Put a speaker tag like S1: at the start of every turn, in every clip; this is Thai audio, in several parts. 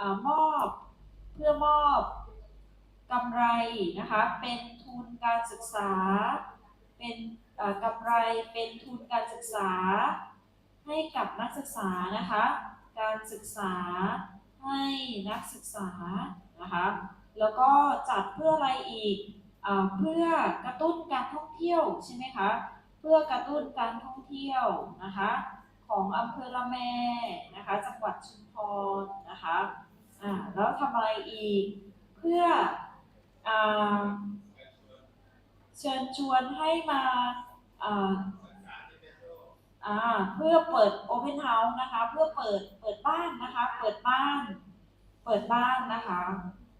S1: อมอบเพื่อมอบกำไรนะคะ เป็นทุนการศึกษา เป็นกำไรเป็นทุนการศึกษา ให้กับนักศึกษานะคะ การศึกษาให้นักศึกษานะคะ แล้วก็จัดเพื่ออะไรอีกอเพื่อกระตุ้นการท่องเที่ยวใช่ไหมคะ เพื่อกระตุ้นการท่องเที่ยวนะคะของอำเภอละแมนะคะ จังหวัดชุมพรนะคะ อ่าแล้วทำอะไรอีก เพื่ออเชิญชวนให้มาอ่าอ่าเพื่อเปิด Open House นะคะ เพื่อเปิดเปิดบ้านนะคะ เปิดบ้าน เปิดบ้านนะคะ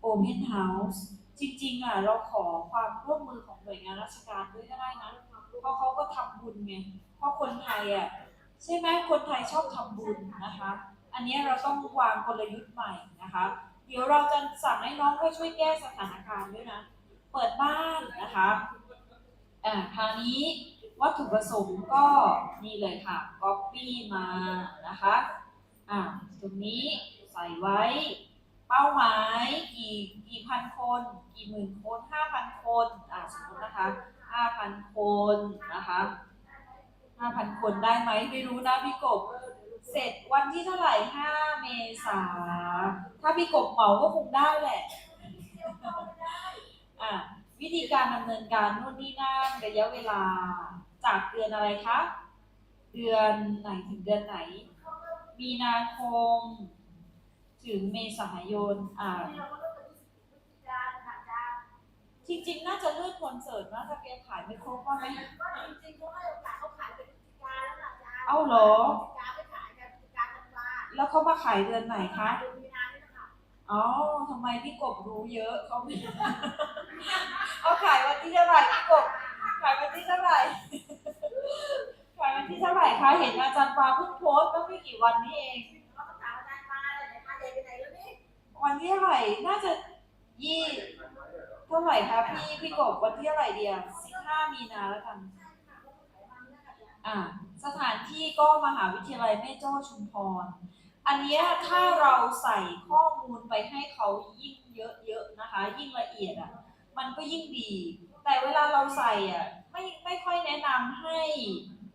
S1: Open House จริงๆอะเราขอความร่วมมือของหน่วยงานราชการด้วยก็ได้นะเพราะเขาก็ทำบุญไงเพราะคนไทยอะใช่ไหมคนไทยชอบทำบุญนะคะ อันนี้เราต้องวางกลยุทธ์ใหม่นะคะ เดี๋ยวเราจะสั่งให้น้องก็ช่วยแก้สถานการณ์ด้วยนะ เปิดบ้านนะคะอ่าคราวนี้วัตถุประสงค์ก็นี่เลยค่ะ copy มานะคะอ่าตรงนี้ใส่ไว้เป้าหมายกี่กี่พันคน กี่หมื่นคนห้าพันคนอ่าสมมตินะคะห้าพันคนนะคะห้าพันคนได้ไหมไม่รู้นะพี่กบ เสร็จวันที่เท่าไหร่ห้าเมษา ถ้าพี่กบเหมาก็คงได้แหละ อะวิธีการดำเนินการนู่นนี่นั่นระยะเวลาจากเดือนอะไรคะ เดือนไหนถึงเดือนไหน มีนาคม ถึงเมษายน อ่าจริงๆ น่าจะเลื่อนคอนเสิร์ตนะถ้าแกขายไม่ครบว่าไหมเอาเหรอ แล้วเขามาขายเดือนไหนคะ อ๋อทำไมพี่กบรู้เยอะเขาไม่เอาขายวันที่เท่าไหร่พี่กบ ขายวันที่เท่าไหร่ ขายวันที่เท่าไหร่คะ เห็นอาจารย์ปาเพิ่งโพสต์เมื่อไม่กี่วันนี้เอง วันที่เท่าไหร่ น่าจะยี่เท่าไหร่คะพี่พี่กบวันที่เท่าไหร่เดียวสิบห้ามีนาแล้วกัน อ่า สถานที่ก็มหาวิทยาลัยแม่โจ้ชุมพร อันเนี้ยถ้าเราใส่ข้อมูลไปให้เขายิ่งเยอะๆนะคะ ยิ่งละเอียดอะมันก็ยิ่งดี แต่เวลาเราใส่อะไม่ไม่ค่อยแนะนำให้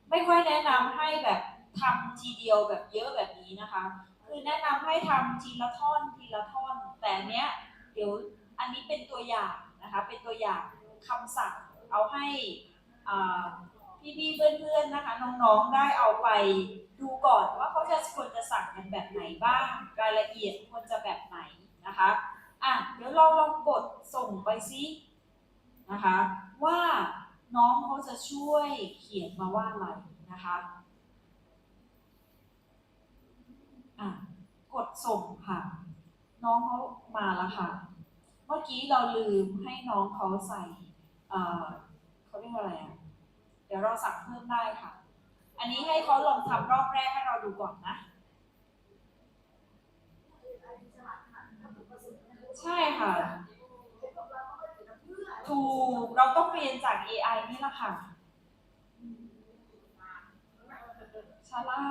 S1: ไม่ค่อยแนะนำให้แบบทำทีเดียวแบบเยอะแบบนี้นะคะ คือแนะนำให้ทำทีละท่อนทีละท่อน แต่อันเนี้ยเดี๋ยวอันนี้เป็นตัวอย่างนะคะเป็นตัวอย่างคำสั่งเอาให้อ่า พี่ๆเพื่อนๆนะคะ น้องๆได้เอาไปดูก่อนว่าเขาจะควรจะสั่งกันแบบไหนบ้าง รายละเอียดควรจะแบบไหนนะคะอะเดี๋ยวเราลองกดส่งไปซินะคะ ว่าน้องเขาจะช่วยเขียนมาว่าอะไรนะคะอะกดส่งค่ะ น้องเขามาแล้วค่ะ เมื่อกี้เราลืมให้น้องเขาใส่เอ่อเขาเรียกว่าอะไรอะ เดี๋ยวเราสั่งเพิ่มได้ค่ะ อันนี้ให้เขาลองทำรอบแรกให้เราดูก่อนนะ ใช่ค่ะ ถูก เราต้องเรียนจาก AI นี่แหละค่ะฉลา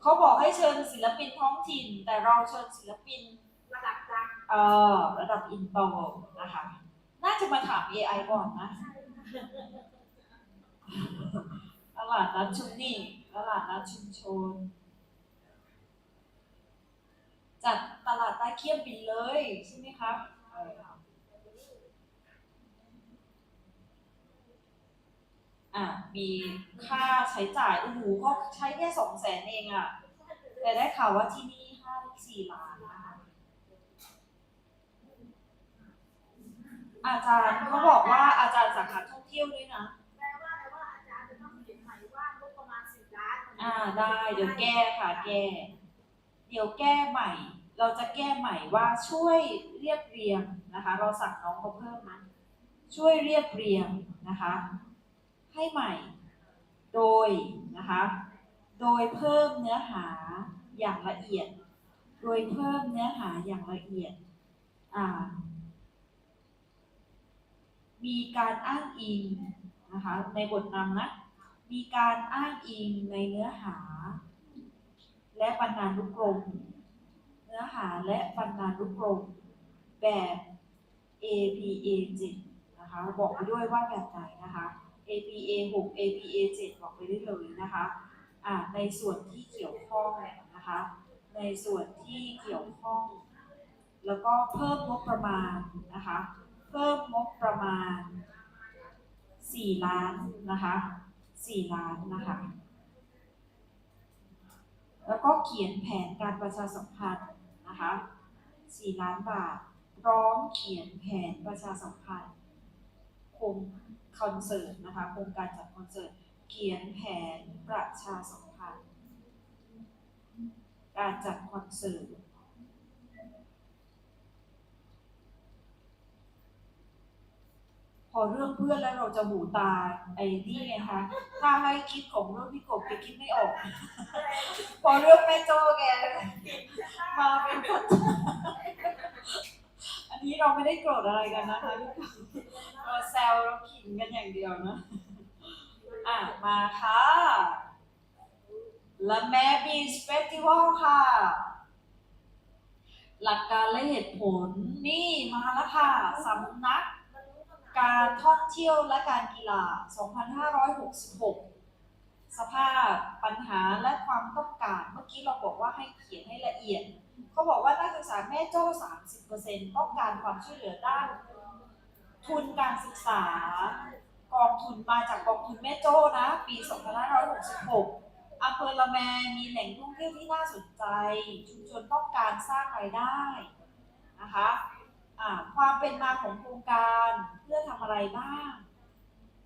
S1: เขาบอกให้เชิญศิลปินท้องถิ่น แต่เราเชิญศิลปินเอ่อระดับอินเตอร์นะคะ น่าจะมาถาม AI ก่อนนะ ตลาดนัดชุมนี่ตลาดนัดชุมชน จัดตลาดใต้เขี้ยมบินเลยใช่ไหมคะเอออะมีค่าใช้จ่ายโอ้โหเขาใช้แค่สองแสนเองอะ แต่ได้ข่าวว่าที่นี่ห้าสี่ล้านนะคะ อาจารย์เขาบอกว่าอาจารย์สาขาท่องเที่ยวด้วยนะอ่าได้ เดี๋ยวแก้ค่ะแก้ เดี๋ยวแก้ใหม่ เราจะแก้ใหม่ว่าช่วยเรียบเรียงนะคะ เราสั่งน้องเขาเพิ่มนะช่วยเรียบเรียงนะคะ ให้ใหม่ โดยนะคะ โดยเพิ่มเนื้อหาอย่างละเอียด โดยเพิ่มเนื้อหาอย่างละเอียดอ่า มีการอ้างอิงนะคะในบทนำนะ มีการอ้างอิงในเนื้อหา และบรรณานุกรม เนื้อหาและบรรณานุกรม แบบ APA 7นะคะบอกไปด้วยว่าแบบไหนนะคะ APA 6 APA 7บอกไปได้เลยนะคะอ่าในส่วนที่เกี่ยวข้องนะคะ ในส่วนที่เกี่ยวข้อง แล้วก็เพิ่มงบประมาณนะคะ เพิ่มงบประมาณ 4 ล้านนะคะ4ล้านนะคะ แล้วก็เขียนแผนการประชาสัมพันธ์นะคะ4ล้านบาทพร้อมเขียนแผนประชาสัมพันธ์โครงคอนเสิร์ตนะคะโครงการจัดคอนเสิร์ตเขียนแผนประชาสัมพันธ์ การจัดคอนเสิร์ต พอเรื่องเพื่อนแล้วเราจะหูตาไอ้นี่ไงคะถ้าให้คิดของเรื่องพี่กบไปคิดไม่ออก พอเรื่องแม่โจ้แกมาเป็นปัจจัยอันนี้เราไม่ได้โกรธอะไรกันนะคะพี่กบเราแซวเราขิงกันอย่างเดียวนะอะมาค่ะและแม่บีสเฟสติวัลค่ะ หลักการและเหตุผลนี่มาแล้วค่ะสำนัก การท่องเที่ยวและการกีฬา 2566 สภาพปัญหาและความต้องการ เมื่อกี้เราบอกว่าให้เขียนให้ละเอียด เขาบอกว่านักศึกษาแม่โจ้ 30%ต้องการความช่วยเหลือด้าน ทุนการศึกษากองทุนมาจากกองทุนแม่โจ้นะ ปี 2566อำเภอละแมมีแหล่งท่องเที่ยวที่น่าสนใจ ชุมชนต้องการสร้างรายได้นะคะ ความเป็นมาของโครงการเพื่อทำอะไรบ้าง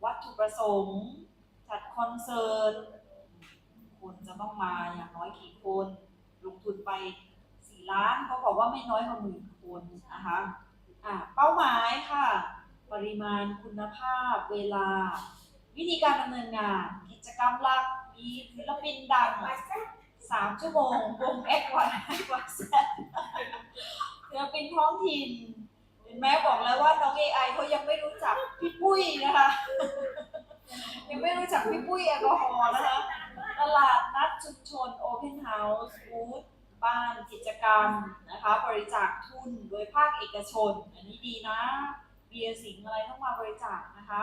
S1: วัตถุประสงค์ จัดคอนเสิร์ตคนจะต้องมาอย่างน้อยกี่คน ลงทุนไป4ล้านเขาบอกว่าไม่น้อยกว่าหมื่นคนนะคะอ่าเป้าหมายค่ะ ปริมาณคุณภาพเวลา วิธีการดำเนินงาน กิจกรรมหลักมีศิลปินดังสามชั่วโมงวงเอ็กวันกว่าแซดศิลปินท้องถิ่น เห็นไหมบอกแล้วว่าน้อง AI เขายังไม่รู้จักพี่ปุ้ยนะคะ ยังไม่รู้จักพี่ปุ้ยแอลกอฮอล์นะคะ ตลาดนัดชุมชน Open House บูธบ้านกิจกรรมนะคะ บริจาคทุนโดยภาคเอกชน อันนี้ดีนะเบียร์สิงอะไรต้องมาบริจาคนะคะ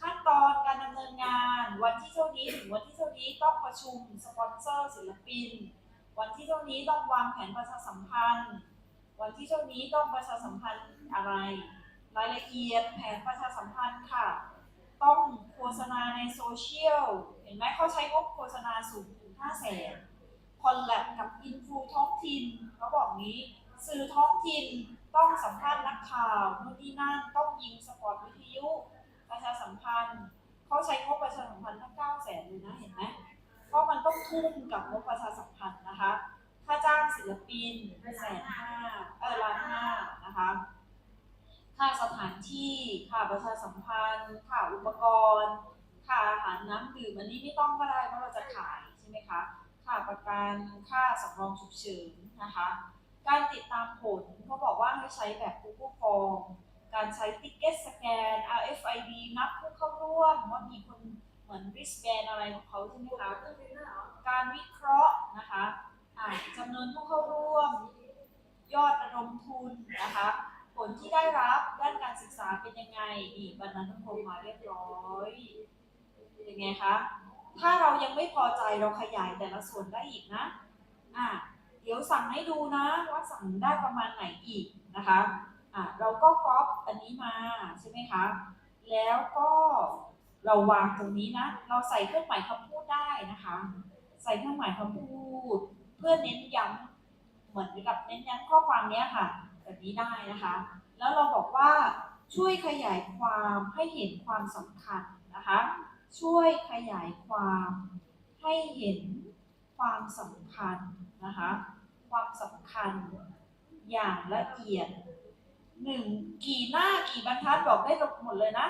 S1: ขั้นตอนการดำเนินงานวันที่เท่านี้ถึงวันที่เท่านี้ต้องประชุมสปอนเซอร์ศิลปิน วันที่เท่านี้ต้องวางแผนประชาสัมพันธ์ วันที่เท่านี้ต้องประชาสัมพันธ์อะไร รายละเอียดแผนประชาสัมพันธ์ค่ะ ต้องโฆษณาในโซเชียล เห็นไหมเขาใช้งบโฆษณาสูงถึง5แสนคอลแลบกับอินฟูท้องถิ่นเขาบอกงี้ สื่อท้องถิ่นต้องสัมภาษณ์นักข่าวนู่นนี่นั่นต้องยิงสปอร์ตวิทยุ ประชาสัมพันธ์เขาใช้งบประชาสัมพันธ์ตั้ง9แสนเลยนะเห็นไหมเพราะมันต้องทุ่มกับงบประชาสัมพันธ์นะคะ ค่าจ้างศิลปินแสนห้าเออล้านห้านะคะค่าสถานที่ค่าประชาสัมพันธ์ค่าอุปกรณ์ค่าอาหารน้ำดื่มอันนี้ไม่ต้องก็ได้เพราะเราจะขายใช่ไหมคะค่าประกันค่าสำรองฉุกเฉินนะคะ การติดตามผลเขาบอกว่าให้ใช้แบบ Google Form การใช้ Ticket Scan RFID นับผู้เข้าร่วมว่ามีคนเหมือน wristband อะไรของเขาใช่ไหมคะการวิเคราะห์นะคะ จำนวนผู้เข้าร่วม ยอดระดมทุนนะคะ ผลที่ได้รับด้านการศึกษาเป็นยังไงนี่บรรณานุกรมมาเรียบร้อยเป็นไงคะถ้าเรายังไม่พอใจเราขยายแต่ละส่วนได้อีกนะอะเดี๋ยวสั่งให้ดูนะว่าสั่งได้ประมาณไหนอีกนะคะอะเราก็ก๊อปอันนี้มาใช่ไหมคะแล้วก็เราวางตรงนี้นะ เราใส่เครื่องหมายคำพูดได้นะคะ ใส่เครื่องหมายคำพูด พื่อเน้นย้ำเหมือนกับเน้นย้ำข้อความนี้ค่ะ แบบนี้ได้นะคะ แล้วเราบอกว่าช่วยขยายความให้เห็นความสำคัญนะคะ ช่วยขยายความให้เห็นความสำคัญนะคะ ความสำคัญอย่างละเอียดหนึ่งกี่หน้ากี่บรรทัดบอกได้หมดเลยนะ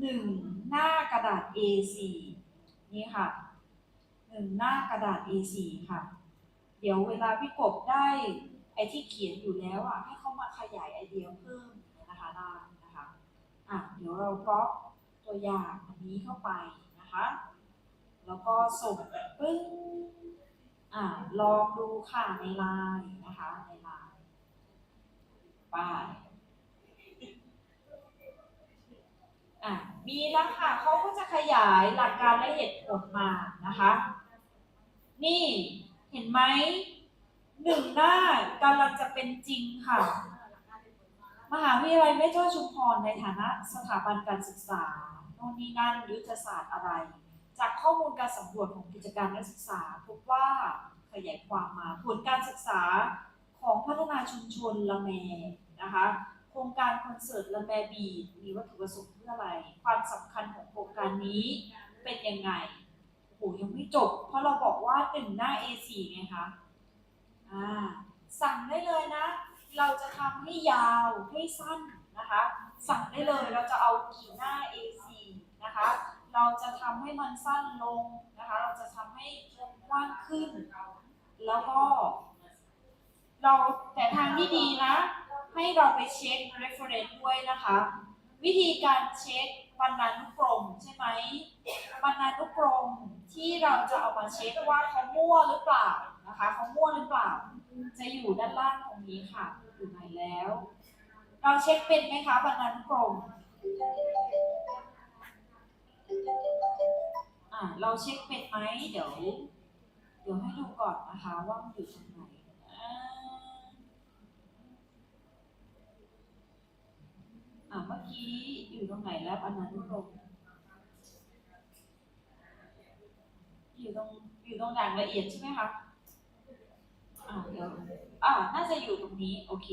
S1: หนึ่งหน้ากระดาษ A4 นี่ค่ะ หน้ากระดาษ A4 ค่ะ เดี๋ยวเวลาพี่กบได้ไอที่เขียนอยู่แล้วอะให้เขามาขยายไอเดียเพิ่มนะคะได้นะคะอะเดี๋ยวเราก็ตัวอย่างอันนี้เข้าไปนะคะ แล้วก็ส่งปึ้งอ่าลองดูค่ะในไลน์นะคะในไลน์ไปอะมีแล้วค่ะเขาก็จะขยายหลักการและเหตุผลมานะคะ นี่เห็นไหมหนึ่งหน้ากำลังจะเป็นจริงค่ะ มหาวิทยาลัยแม่เจ้าชุมพรในฐานะสถาบันการศึกษาโน่นนี่นั่นยุทธศาสตร์อะไร จากข้อมูลการสำรวจของกิจการนักศึกษา พบว่าขยายความมาผลการศึกษาของพัฒนาชุมชนละแมนะคะโครงการคอนเสิร์ตละแมบีมีวัตถุประสงค์เพื่ออะไร ความสำคัญของโครงการนี้เป็นยังไง อ้ยังไม่จบ เพราะเราบอกว่าหนึ่งหน้า A4 ไงคะอ่าสั่งได้เลยนะ เราจะทำให้ยาวให้สั้นนะคะ สั่งได้เลยเราจะเอากี่หน้า A4 นะคะ เราจะทำให้มันสั้นลงนะคะ เราจะทำให้กว้างขึ้น แล้วก็ เราแต่ทางที่ดีนะ ให้เราไปเช็ค reference ด้วยนะคะ วิธีการเช็ค บรรณานุกรมใช่ไหมบรรณานุกรมที่เราจะเอามาเช็คว่าเขามั่วหรือเปล่านะคะเขามั่วหรือเปล่า จะอยู่ด้านล่างตรงนี้ค่ะอยู่ไหนแล้ว เราเช็คเป็นไหมคะบรรณานุกรมอ่าเราเช็คเป็นไหมเดี๋ยว เดี๋ยวให้ดูก่อนนะคะว่ามันอยู่ตรงไหนอ่า อ่าเมื่อกี้อยู่ตรงไหนแล้วบรรณานุกรมอยู่ตรงอยู่ตรงด่างละเอียดใช่ไหมคะอ่าเดี๋ยวอ่าน่าจะอยู่ตรงนี้โอเค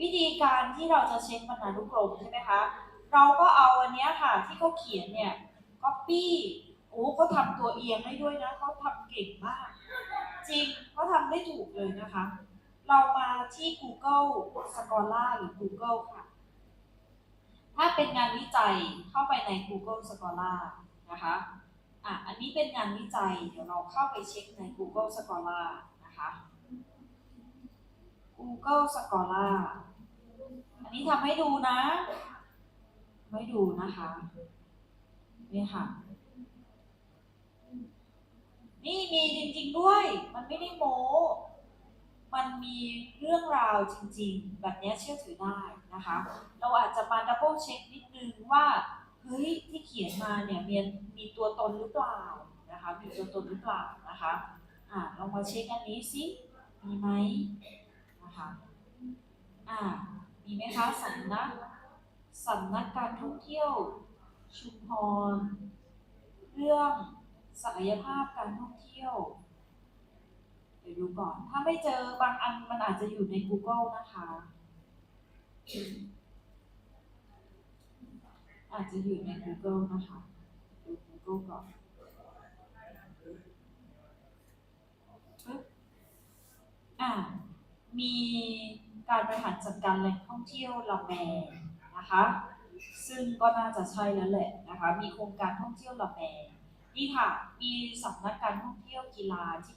S1: วิธีการที่เราจะเช็คบรรณานุกรมใช่ไหมคะ เราก็เอาอันเนี้ยค่ะที่เขาเขียนเนี่ย copy โอ้เขาทำตัวเอียงได้ด้วยนะเขาทำเก่งมาก จริงเขาทำได้ถูกเลยนะคะ เรามาที่ Google Scholar หรือ Google ค่ะ ถ้าเป็นงานวิจัยเข้าไปใน Google Scholar นะคะอะอันนี้เป็นงานวิจัย เดี๋ยวเราเข้าไปเช็คใน Google Scholar นะคะ Google Scholar อันนี้ทำให้ดูนะ ไม่ดูนะคะ นี่ค่ะ นี่มีจริงๆด้วย มันไม่ได้โม้ มันมีเรื่องราวจริง ๆ แบบนี้เชื่อถือได้นะคะ เราอาจจะมาดับเบิลเช็คนิดนึงว่าเฮ้ยที่เขียนมาเนี่ยมีมีตัวตนหรือเปล่านะคะมีตัวตนหรือเปล่านะคะอ่าลองมาเช็คอันนี้สิมีไหมนะคะอ่ามีไหมคะสำนักสำนักการท่องเที่ยวชุมพรเรื่องศักยภาพการท่องเที่ยว ดี๋ยวดูก่อน ถ้าไม่เจอบางอันมันอาจจะอยู่ใน Google นะคะ อาจจะอยู่ใน Google นะคะดู Google ก่อนอ่ามีการบริหารจัดการแหล่งท่องเที่ยวละแมนะคะ ซึ่งก็น่าจะใช่แล้วแหละนะคะ มีโครงการท่องเที่ยวละแมนี่ค่ะ มีสำนักการท่องเที่ยวกีฬาที่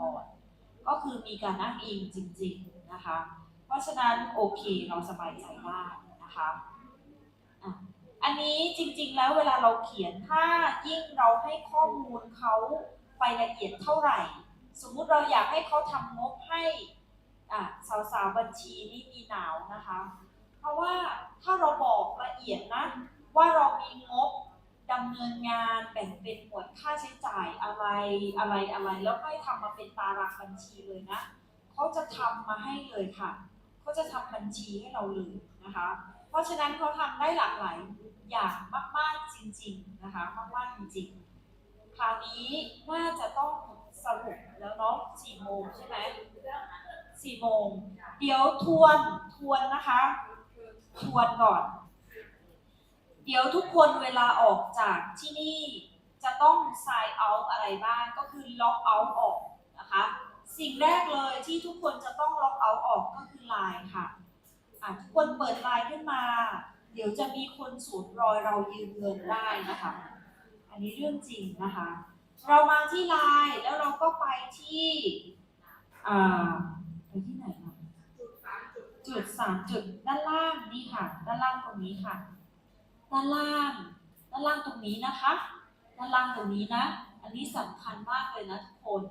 S1: พูดถึงชุมพรก็คือมีการอ้างอิงจริง ๆ นะคะ เพราะฉะนั้นโอเคเราสบายใจได้นะคะอันนี้จริง ๆ แล้วเวลาเราเขียนถ้ายิ่งเราให้ข้อมูลเขาไปละเอียดเท่าไหร่ สมมุติเราอยากให้เขาทำงบให้อะสาวๆบัญชีนี่มีหนาวนะคะ เพราะว่าถ้าเราบอกละเอียดนะว่าเรามีงบ ดำเนินงานแบ่งเป็นหมวดค่าใช้จ่ายอะไรอะไรอะไร แล้วให้ทำมาเป็นตารางบัญชีเลยนะเขาจะทำมาให้เลยค่ะเขาจะทำบัญชีให้เราเลยนะคะ เพราะฉะนั้นเขาทำได้หลากหลายอย่างมาก ๆจริง ๆนะคะ มากๆจริงๆคราวนี้น่าจะต้องสรุปแล้วเนาะสี่โมงใช่ไหมสี่โมง เดี๋ยวทวนทวนนะคะ ทวนก่อน ดี๋ยวทุกคนเวลาออกจากที่นี่จะต้อง sign out อะไรบ้างก็คือ log out ออกนะคะ สิ่งแรกเลยที่ทุกคนจะต้อง log out ออกก็คือ line ค่ะอะทุกคนเปิด line ขึ้นมา เดี๋ยวจะมีคนสูญรอยเรายืมเงินได้นะคะ อันนี้เรื่องจริงนะคะ เรามาที่ line แล้วเราก็ไปที่อ่าไปที่ไหนนะจุดสามจุดด้านล่างนี่ค่ะ ด้านล่างตรงนี้ค่ะ ด้านล่างด้านล่างตรงนี้นะคะด้านล่างตรงนี้นะ อันนี้สำคัญมากเลยนะทุกคน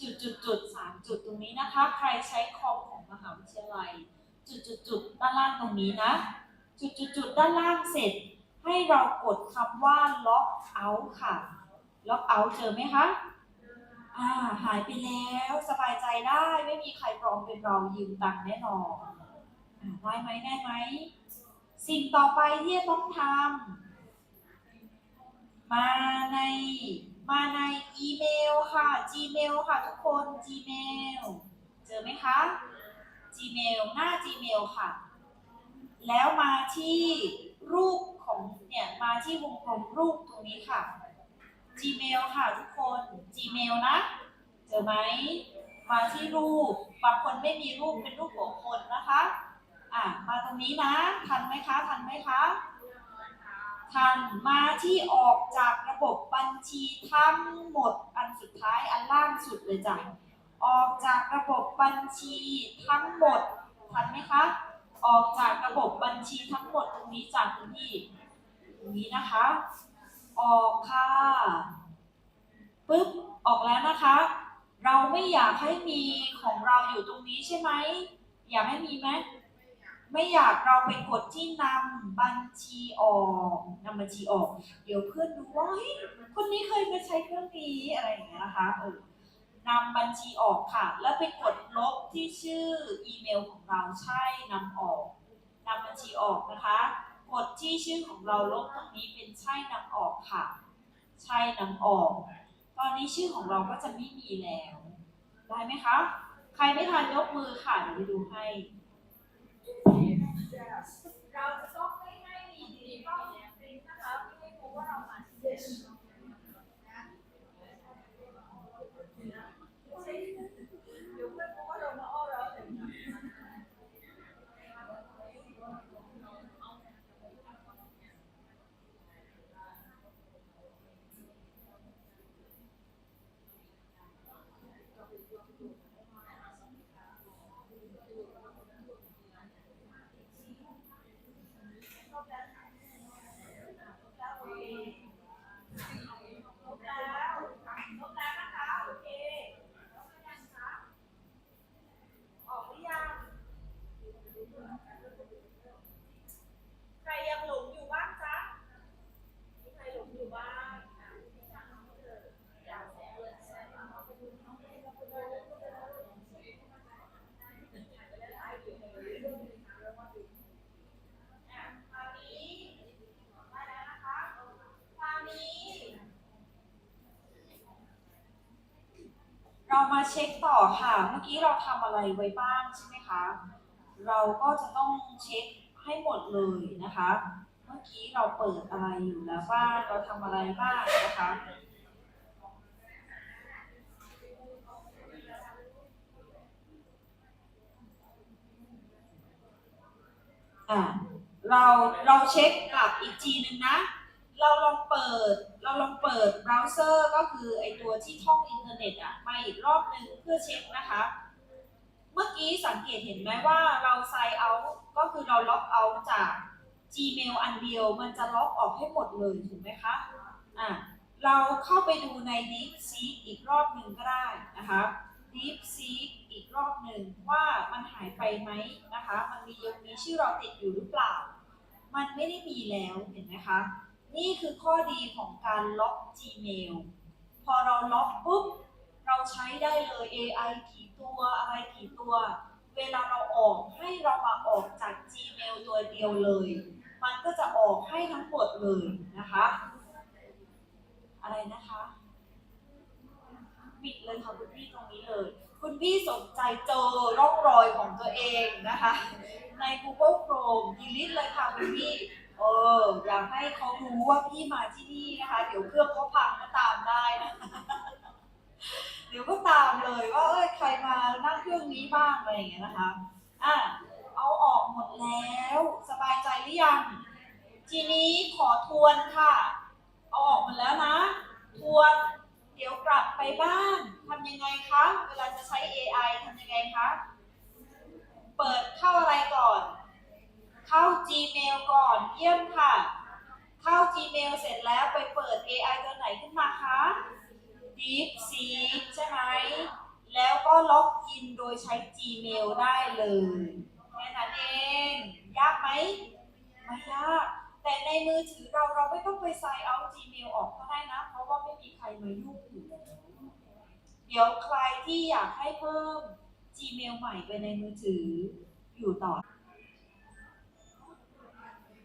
S1: จุดจุดจุดสามจุดตรงนี้นะคะ ใครใช้คอมของมหาวิทยาลัย จุดจุดจุดด้านล่างตรงนี้นะ จุดจุดจุดด้านล่างเสร็จ ให้เรากดคำว่า lock out ค่ะ lock out เจอไหมคะอ่าหายไปแล้วสบายใจได้ไม่มีใครปลอมเป็นเรายืมตังค์แน่นอนอได้ไหมได้ไหม สิ่งต่อไปที่จะต้องทำมาในมาในอีเมลค่ะ Gmail ค่ะทุกคน Gmail เจอไหมคะ Gmail หน้า Gmail ค่ะ แล้วมาที่รูปของเนี่ย มาที่วงกลมรูปตรงนี้ค่ะ Gmail ค่ะทุกคน Gmail นะ เจอไหม มาที่รูป บางคนไม่มีรูปเป็นรูปของคนนะคะ อะมาตรงนี้นะ ทันไหมคะ ทันไหมคะ ทัน มาที่ออกจากระบบบัญชีทั้งหมด อันสุดท้าย อันล่างสุดเลยจ้ะ ออกจากระบบบัญชีทั้งหมด ทันไหมคะ ออกจากระบบบัญชีทั้งหมดตรงนี้จากตรงนี้ตรงนี้นะคะ ออกค่ะ ปึ๊บ ออกแล้วนะคะ เราไม่อยากให้มีของเราอยู่ตรงนี้ใช่ไหม อยากให้มีไหม ไม่อยากเราไปกดที่นำบัญชีออกนำบัญชีออก เดี๋ยวเพื่อนดูว่าเฮ้ยคนนี้เคยมาใช้เครื่องนี้อะไรอย่างเงี้ยนะคะเออนำบัญชีออกค่ะ แล้วไปกดลบที่ชื่ออีเมลของเราใช่นำออกนำบัญชีออกนะคะ กดที่ชื่อของเราลบตรงนี้เป็นใช่นำออกค่ะ ใช่นำออก ตอนนี้ชื่อของเราก็จะไม่มีแล้ว ได้ไหมคะ ใครไม่ทันยกมือค่ะเดี๋ยวไปดูให้ เราจะต้องไม่ให้มีดิจิตอลปรินท์นะคะไม่ให้พว่าเรามาที่เดชเดี๋ยวเพื่อนรู้ว่าเรามาอ้อเราแต่ง ลบแล้วลบแล้วนะคะ โอเคลบหรือยังคะออกหรือยัง ใครยังหลงอยู่บ้างจ๊ะมีใครหลงอยู่บ้างอะอยากแซงเลยแซงมาเอาไปดูน้องเล่นแล้วไปดูอะคราวนี้ได้แล้วนะคะคราวนี้ เช็คต่อค่ะ เมื่อกี้เราทำอะไรไว้บ้างใช่ไหมคะ เราก็จะต้องเช็คให้หมดเลยนะคะ เมื่อกี้เราเปิดอะไรอยู่แล้วบ้าง เราทำอะไรบ้างนะคะ อะเราเราเช็คกลับอีกทีนึงนะ เราลองเปิด เราลองเปิดเบราว์เซอร์ก็คือไอตัวที่ท่องอินเทอร์เน็ตอะมาอีกรอบหนึ่งเพื่อเช็คนะคะ เมื่อกี้สังเกตเห็นไหมว่าเรา sign out ก็คือเราล็อกเอาจาก Gmail อันเดียวมันจะล็อกออกให้หมดเลยถูกไหมคะ อะ เราเข้าไปดูใน DeepSeek อีกรอบหนึ่งก็ได้นะคะ DeepSeek อีกรอบหนึ่งว่ามันหายไปไหมนะคะ มันมียังมีชื่อเราติดอยู่หรือเปล่า มันไม่ได้มีแล้วเห็นไหมคะ นี่คือข้อดีของการล็อก Gmail พอเราล็อกปุ๊บ เราใช้ได้เลย AI กี่ตัวอะไรกี่ตัว เวลาเราออกให้เรามาออกจาก Gmail ตัวเดียวเลย มันก็จะออกให้ทั้งหมดเลยนะคะ อะไรนะคะ ปิดเลยค่ะคุณพี่ตรงนี้เลย คุณพี่สนใจเจอร่องรอยของตัวเองนะคะ ใน Google Chrome delete เลยค่ะคุณพี่ เอออยากให้เขารู้ว่าพี่มาที่นี่นะคะ เดี๋ยวเครื่องเขาพังก็ตามได้นะเดี๋ยวก็ตามเลยว่าเอ้ยใครมานั่งเครื่องนี้บ้างอะไรอย่างเงี้ยนะคะอะเอาออกหมดแล้ว สบายใจหรือยัง ทีนี้ขอทวนค่ะ เอาออกหมดแล้วนะ ทวน เดี๋ยวกลับไปบ้านทำยังไงคะ เวลาจะใช้ AI ทำยังไงคะ เปิดเข้าอะไรก่อน เข้า Gmail ก่อนเยี่ยมค่ะ เข้า Gmail เสร็จแล้วไปเปิด AI ตัวไหนขึ้นมาคะ DeepSeek ใช่ไหม แล้วก็ล็อกอินโดยใช้ Gmail ได้เลยแค่นั้นเอง ยากไหม ไม่ยาก แต่ในมือถือเราเราไม่ต้องไป sign out Gmail ออกก็ได้นะ เพราะว่าไม่มีใครมายุ่งอยู่แล้วเดี๋ยวใครที่อยากให้เพิ่ม Gmail ใหม่ไปในมือถืออยู่ต่อ